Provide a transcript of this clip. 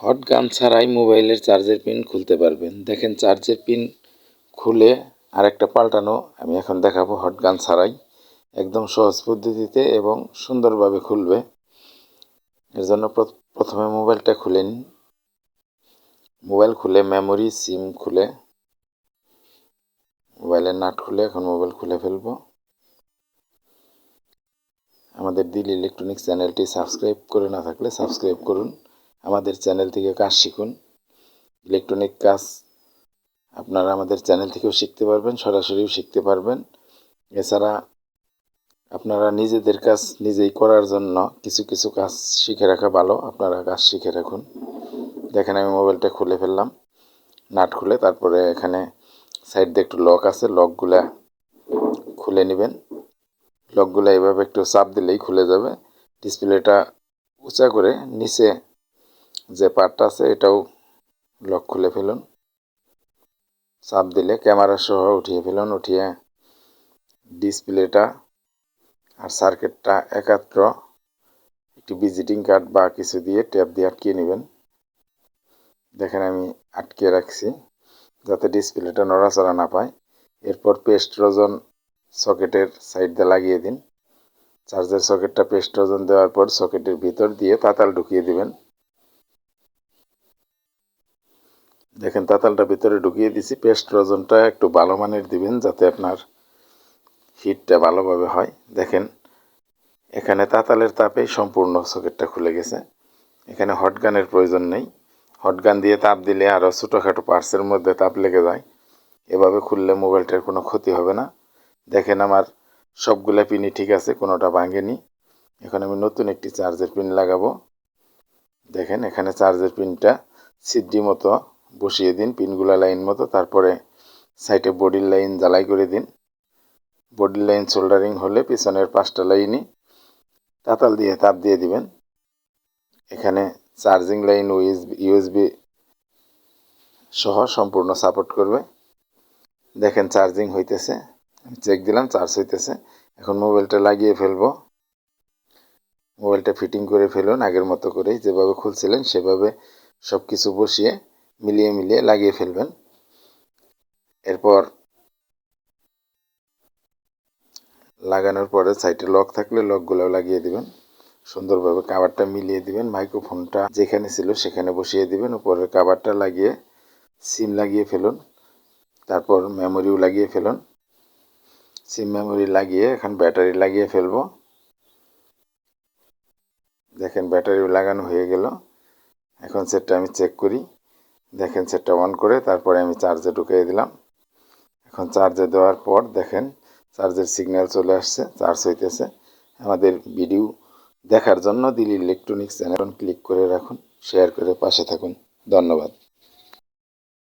Hot gun ছাড়াই মোবাইলের চার্জের পিন খুলতে পারবেন। দেখেন, চার্জের পিন খুলে আরেকটা পাল্টানো, আমি এখন দেখাবো হট গান ছাড়াই। একদম সহজ পদ্ধতিতে এবং সুন্দরভাবে খুলবে। এর জন্য প্রথমে মোবাইলটা খুলে নিন। মোবাইল খুলে, মেমোরি, সিম খুলে। মোবাইলের নাট খুলে, এখন মোবাইল খুলে ফেলব। আমাদের দিল ইলেকট্রনিক্স চ্যানেলটি সাবস্ক্রাইব করে না থাকলে সাবস্ক্রাইব করুন। আমাদের চ্যানেল থেকে কাজ শিখুন। ইলেকট্রনিক কাজ আপনারা আমাদের চ্যানেল থেকেও শিখতে পারবেন, সরাসরিও শিখতে পারবেন। এছাড়া আপনারা নিজেদের কাজ নিজেই করার জন্য কিছু কিছু কাজ শিখে রাখা ভালো, আপনারা কাজ শিখে রাখুন। দেখেন আমি মোবাইলটা খুলে ফেললাম, নাট খুলে, তারপরে এখানে সাইড দিয়ে একটু লক আছে, লকগুলা খুলে নেবেন। লকগুলো এভাবে একটু চাপ দিলেই খুলে যাবে। ডিসপ্লেটা উঁচা করে নিচে যে পার্টটা আছে, এটাও লক খুলে ফেলুন। চাপ দিলে ক্যামেরা সহ উঠিয়ে ফেলুন, উঠিয়ে ডিসপ্লেটা আর সার্কিটটা একাত্র একটি ভিজিটিং কার্ড বা কিছু দিয়ে ট্যাপ দিয়ে আটকিয়ে নেবেন। দেখেন আমি আটকে রাখছি যাতে ডিসপ্লেটা নড়াচড়া না পায়। এরপর পেস্ট রজন সকেটের সাইড দিয়ে লাগিয়ে দিন। চার্জার সকেটটা পেস্ট রজন দেওয়ার পর সকেটের ভিতর দিয়ে তাতাল ঢুকিয়ে দিবেন। দেখেন, তাতালটা ভিতরে ঢুকিয়ে দিছি। পেস্ট রজনটা একটু ভালো মানের দিবেন যাতে আপনার হিটটা ভালোভাবে হয়। দেখেন, এখানে তাতালের তাপেই সম্পূর্ণ সকেটটা খুলে গেছে। এখানে হটগানের প্রয়োজন নেই। হটগান দিয়ে তাপ দিলে আরও ছোটোখাটো পার্সের মধ্যে তাপ লেগে যায়। এভাবে খুললে মোবাইলটার কোনো ক্ষতি হবে না। দেখেন, আমার সবগুলো পিনই ঠিক আছে, কোনোটা ভাঙেনি। এখন আমি নতুন একটি চার্জের পিন লাগাবো। দেখেন, এখানে চার্জের পিনটা সিদ্ধি মতো বসিয়ে দিন, পিনগুলা লাইন মতো, তারপরে সাইডে বডির লাইন জ্বালাই করে দিন। বডির লাইন সোল্ডারিং হলে পিছনের পাঁচটা লাইনই তাতাল দিয়ে তাপ দিয়ে দিবেন। এখানে চার্জিং লাইন ইউএসবি সহ সম্পূর্ণ সাপোর্ট করবে। দেখেন চার্জিং হইতেছে। চেক দিলাম চার্জ হইতেছে। এখন মোবাইলটা লাগিয়ে ফেলব। মোবাইলটা ফিটিং করে ফেলুন, আগের মতো করেই যেভাবে খুলছিলেন, সেভাবে সব কিছু বসিয়ে মিলিয়ে মিলিয়ে লাগিয়ে ফেলবেন। এরপর লাগানোর পরে সাইডে লক থাকলে লকগুলো লাগিয়ে দিবেন। সুন্দরভাবে কাবারটা মিলিয়ে দিবেন মাইক্রোফোনটা যেখানে ছিল সেখানে বসিয়ে দিবেন, উপরের কাবারটা লাগিয়ে সিম লাগিয়ে ফেলুন, তারপর মেমোরিও লাগিয়ে ফেলুন। সিম মেমোরি লাগিয়ে এখন ব্যাটারি লাগিয়ে ফেলব। দেখেন ব্যাটারিও লাগানো হয়ে গেল। এখন সেটটা আমি চেক করি। দেখেন সেটটা অন করে তারপরে আমি চার্জে ঢুকিয়ে দিলাম। এখন চার্জে দেওয়ার পর দেখেন চার্জের সিগন্যাল চলে আসছে চার্জ হইতেছে। আমাদের ভিডিও দেখার জন্য দিলি ইলেকট্রনিক্স চ্যানেল ক্লিক করে রাখুন শেয়ার করে পাশে থাকুন। ধন্যবাদ।